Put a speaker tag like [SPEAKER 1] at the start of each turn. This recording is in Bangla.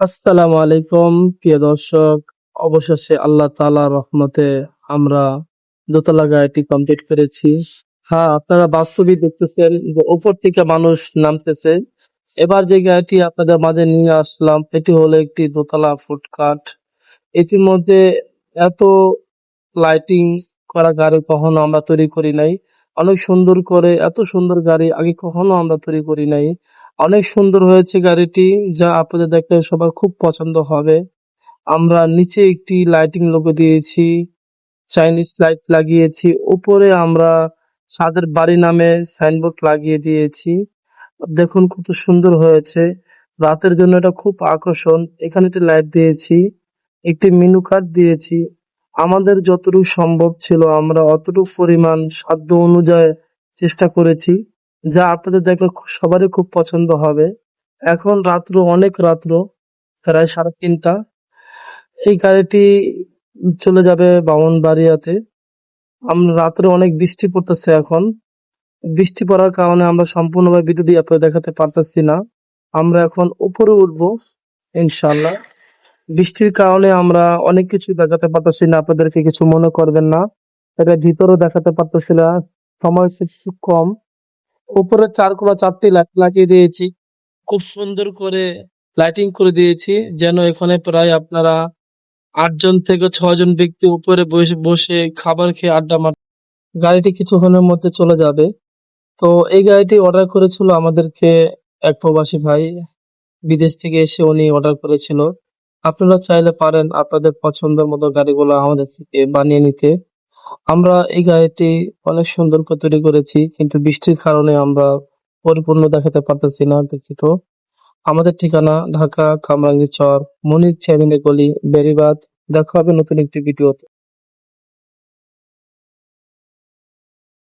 [SPEAKER 1] আসসালামু আলাইকুম, প্রিয় দর্শক। অবশেষে আল্লাহ তাআলা রহমতে আমরা দোতলা গাড়িটি কমপ্লিট করেছি। হ্যাঁ আপনারা বাস্তবিক দেখতেছেন যে উপর থেকে মানুষ নামতেছে। এবার যে গাড়িটি আপনাদের মাঝে নিয়ে আসলাম, এটি হলো একটি দোতলা ফুটকাট। এটির মধ্যে এত লাইটিং করা গাড়ি কখনো আমরা তৈরি করি নাই। অনেক সুন্দর করে, এত সুন্দর গাড়ি আগে কখনো আমরা তৈরি করি নাই। অনেক সুন্দর হয়েছে গাড়িটি, যা আপনাদের দেখলে সবার খুব পছন্দ হবে। আমরা নিচে একটি লাইটিং লোগো দিয়েছি চাইনিজ লাইট লাগিয়েছি, উপরে আমরা ছাদের বাড়ি নামে সাইনবোর্ড লাগিয়ে দিয়েছি। দেখুন কত সুন্দর হয়েছে, রাতের জন্য এটা খুব আকর্ষণ। এখানে একটি লাইট দিয়েছি, একটি মেনু কার্ড দিয়েছি। আমাদের যতটুকু সম্ভব ছিল, আমরা অতটুকু পরিমাণ সাধ্য অনুযায়ী চেষ্টা করেছি, যা আপনাদের দেখলে সবারই খুব পছন্দ হবে। এখন রাত্র, অনেক রাত্র, প্রায় সাড়ে তিনটা। এই গাড়িটি চলে যাবে বামনবাড়িয়াতে। আমরা রাত্রে অনেক বৃষ্টি পড়তেছে এখন। বৃষ্টি পড়ার কারণে আমরা সম্পূর্ণভাবে ভিডিওটি আপনাদের দেখাতে পারতেছি না। আমরা এখন উপরে উঠবো ইনশাল্লাহ বৃষ্টির কারণে আমরা অনেক কিছু দেখাতে পারতেছি না, আপনাদেরকে কিছু মনে করবেন না। এটা ভিতরেও দেখাতে পারতেছি না, সময় খুব কম। উপরে চারকোনা চারটি লাইট লাগিয়ে দিয়েছি, খুব সুন্দর করে লাইটিং করে দিয়েছি, যেন এখানে প্রায় আপনারা আটজন থেকে ছজন ব্যক্তি উপরে বসে বসে খাবার খেয়ে আড্ডা মার, গাড়িটি কিছুক্ষণের মধ্যে চলে যাবে। তো এই গাড়িটি অর্ডার করেছিল আমাদেরকে এক প্রবাসী ভাই, বিদেশ থেকে এসে উনি অর্ডার করেছিল। আপনারা চাইলে পারেন আপনাদের পছন্দের মতো গাড়িগুলো আমাদের থেকে বানিয়ে নিতে। আমরা এই গাড়িটি অনেক সুন্দর করে তৈরি করেছি, কিন্তু বৃষ্টির কারণে আমরা পরিপূর্ণ দেখাতে পারতেছি না দুঃখিত। আমাদের ঠিকানা ঢাকা কামরাঙ্গি চর মনির চেমিনে গলি বেরিবাদ দেখা হবে নতুন একটি ভিডিওতে।